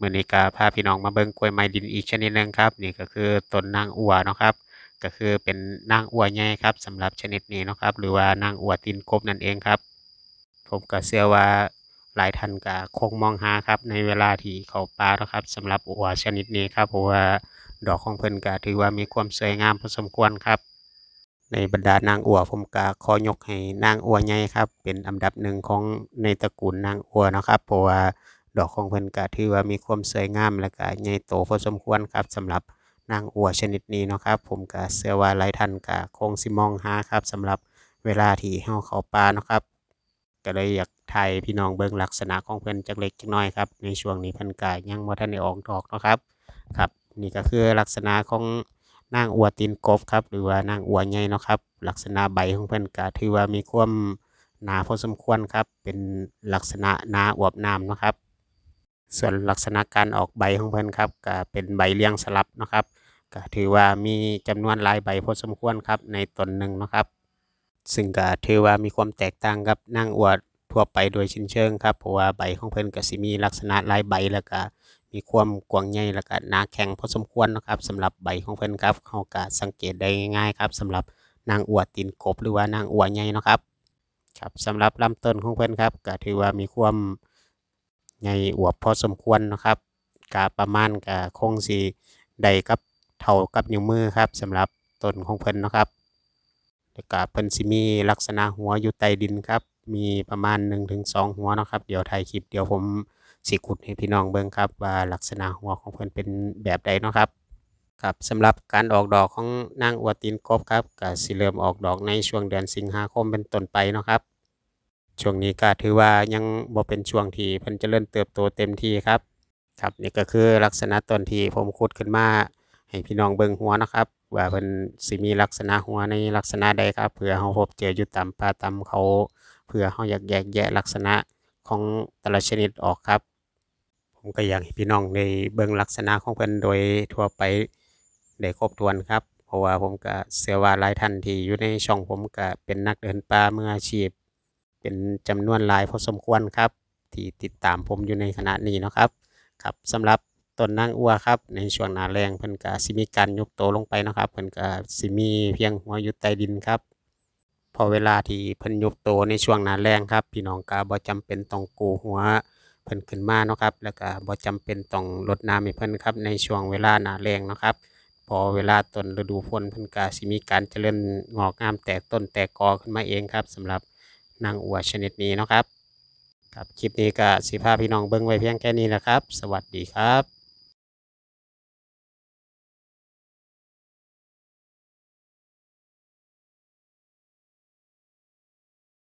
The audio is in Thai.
มื้อนี้ก็พาพี่น้องมาเบิ่งกล้วยไม้ดินอีกชนิดหนึ่งครับ นี่ก็คือต้นนางอัวเนาะครับ ก็คือเป็นนางอัวใหญ่ครับสำหรับชนิดนี้เนาะครับ หรือว่านางอัวตีนกบนั่นเองครับ ผมก็เชื่อว่าหลายท่านก็คงมองหาครับ ในเวลาที่เขาป่าเนาะครับสำหรับอัวชนิดนี้ครับเพราะว่าดอกของเพิ่นก็ถือว่ามีความสวยงามพอสมควรครับ ในบรรดานางอัวผมก็ขอยกให้นางอัวใหญ่ครับ เป็นอันดับหนึ่งของในตระกูลนางอัวเนาะครับเพราะว่า ดอกของเพิ่นก็ถือว่ามีความสวยงามและก็ใหญ่โตพอสมควรครับสำหรับนางอั่วชนิดนี้เนาะครับ ผมก็เชื่อว่าหลายท่านก็คงสิมองหาครับสำหรับเวลาที่เฮาเข้าป่าเนาะครับก็เลยอยากถ่ายพี่น้องเบิ่งลักษณะของเพิ่นจักเล็กจักน้อยครับในช่วงนี้เพิ่นก็ยังบ่ทันได้ออกดอกเนาะครับครับ นี่ก็คือลักษณะของนางอั่วตีนกบครับ หรือว่านางอั่วใหญ่เนาะครับ ลักษณะใบของเพิ่นก็ถือว่ามีความหนาพอสมควรครับ เป็นลักษณะหนาอวบน้ำเนาะครับ ส่วนลักษณะการออกใบของเพิ่นครับก็เป็นใบเลี้ยงสลับนะครับก็ถือว่ามีจำนวนหลายใบพอสมควรครับในต้นหนึ่งนะครับ ซึ่งก็ถือว่ามีความแตกต่างกับนางอั่วทั่วไปโดยสิ้นเชิงครับเพราะว่าใบของเพิ่นก็สิมีลักษณะหลายใบแล้วก็มีความกว้างใหญ่แล้วก็หนาแข็งพอสมควรนะครับสำหรับใบของเพิ่นครับเราก็สังเกตได้ง่ายๆครับสำหรับนางอั่วตีนกบหรือว่านางอั่วใหญ่นะครับครับสำหรับลำต้นของเพิ่นครับก็ถือว่ามีความ ใหญ่อวบพอสมควรนะครับก็ประมาณก็คงสิได้กับเท่ากับนิ้วมือครับสำหรับต้นของเพิ่นนะครับแล้วก็เพิ่นสิมีลักษณะหัวอยู่ใต้ดินครับ มีประมาณ 1-2 หัวนะครับ เดี๋ยวถ่ายคลิปเดี๋ยวผมสิขุดให้พี่น้องเบิ่งครับ ว่าลักษณะหัวของเพิ่นเป็นแบบใดเนาะครับครับสำหรับการออกดอกของนางอวตีนกบครับก็สิเริ่มออกดอกในช่วงเดือนสิงหาคมเป็นต้นไปเนาะครับ ช่วงนี้ก็ถือว่ายังบ่เป็นช่วงที่เพิ่นเจริญเติบโตเต็มที่ครับ ครับนี่ก็คือลักษณะต้นที่ผมขุดขึ้นมา ให้พี่น้องเบิ่งหัวนะครับ ว่าเพิ่นสิมีลักษณะหัวในลักษณะใดครับเผื่อเฮาพบเจออยู่ตามป่าตามเขาเผื่อเฮาอยากแยกแยะลักษณะของแต่ละชนิดออกครับ ผมก็อยากให้พี่น้องได้เบิ่งลักษณะของเพิ่นโดยทั่วไปได้ครบถ้วนครับ เพราะว่าผมก็เชื่อว่าหลายท่านที่อยู่ในช่องผมก็เป็นนักเดินป่ามืออาชีพ เป็นจำนวนหลายพอสมควรครับ ที่ติดตามผมอยู่ในขณะนี้เนาะครับครับสำหรับต้นนางอัวครับในช่วงหนาแล้งเพิ่นก็สิมีการยุบโตลงไปนะครับเพิ่นก็สิมีเพียงหัวอยู่ใต้ดินครับ พอเวลาที่เพิ่นยุบโตในช่วงหนาแล้งครับ พี่น้องก็บ่จำเป็นต้องกูหัวเพิ่นขึ้นมาเนาะครับ แล้วก็บ่จำเป็นต้องรดน้ำให้เพิ่นครับ ในช่วงเวลาหนาแล้งนะครับ พอเวลาต้นฤดูฝนเพิ่นก็สิมีการเจริญงอกงามแตกต้นแตกกอขึ้นมาเองครับสำหรับ นางอัวชนิดนี้นะครับ ครับคลิปนี้ก็สิภาพี่น้องเบิ้งไว้เพียงแค่นี้นะครับ สวัสดีครับ